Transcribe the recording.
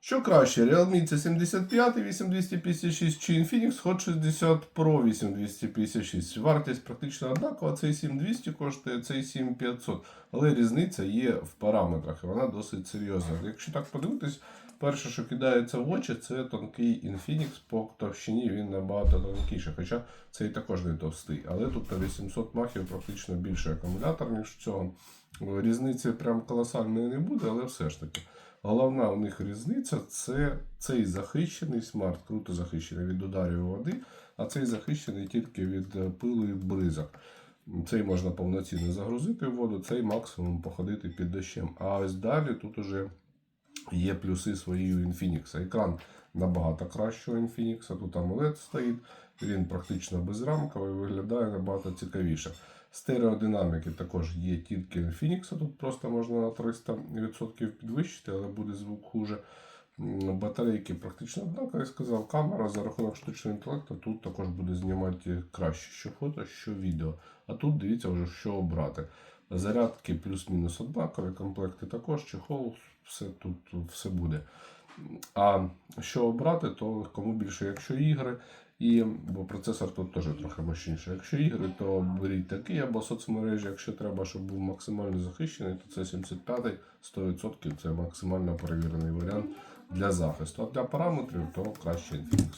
Що краще, Realme це 75 8256 чи Infinix Hot 60 Pro 8256. Вартість практично однакова, цей 7200 коштує, цей 7500. Але різниця є в параметрах, і вона досить серйозна. Якщо так подивитись, перше, що кидається в очі, це тонкий Infinix. По товщині він набагато тонкіший, хоча цей також не товстий. Але тут на 800 махів практично більший акумулятор, ніж в цього. Різниці прям колосальної не буде, але все ж таки. Головна у них різниця це цей захищений смарт, круто захищений від ударів води, а цей захищений тільки від е, пилу і бризок. Цей можна повноцінно загрузити в воду, цей максимум походити під дощем. А ось далі тут уже є плюси свої у Infinix. Екран набагато кращий у Infinix, тут AMOLED стоїть, він практично безрамковий, виглядає набагато цікавіше. Стереодинаміки також є тільки Infinix, тут просто можна на 300% підвищити, але буде звук хуже. Батарейки практично однакові, я сказав. Камера за рахунок штучного інтелекту тут також буде знімати краще, що фото, що відео. А тут дивіться вже, що обрати. Зарядки плюс-мінус однакові, комплекти також, чехол, все тут все буде. А що обрати, то кому більше, якщо ігри, і, бо процесор тут теж трохи мощніший. Якщо ігри, то беріть такий або соцмережі, якщо треба, щоб був максимально захищений, то це 75 100% це максимально перевірений варіант для захисту. А для параметрів, то краще Infinix.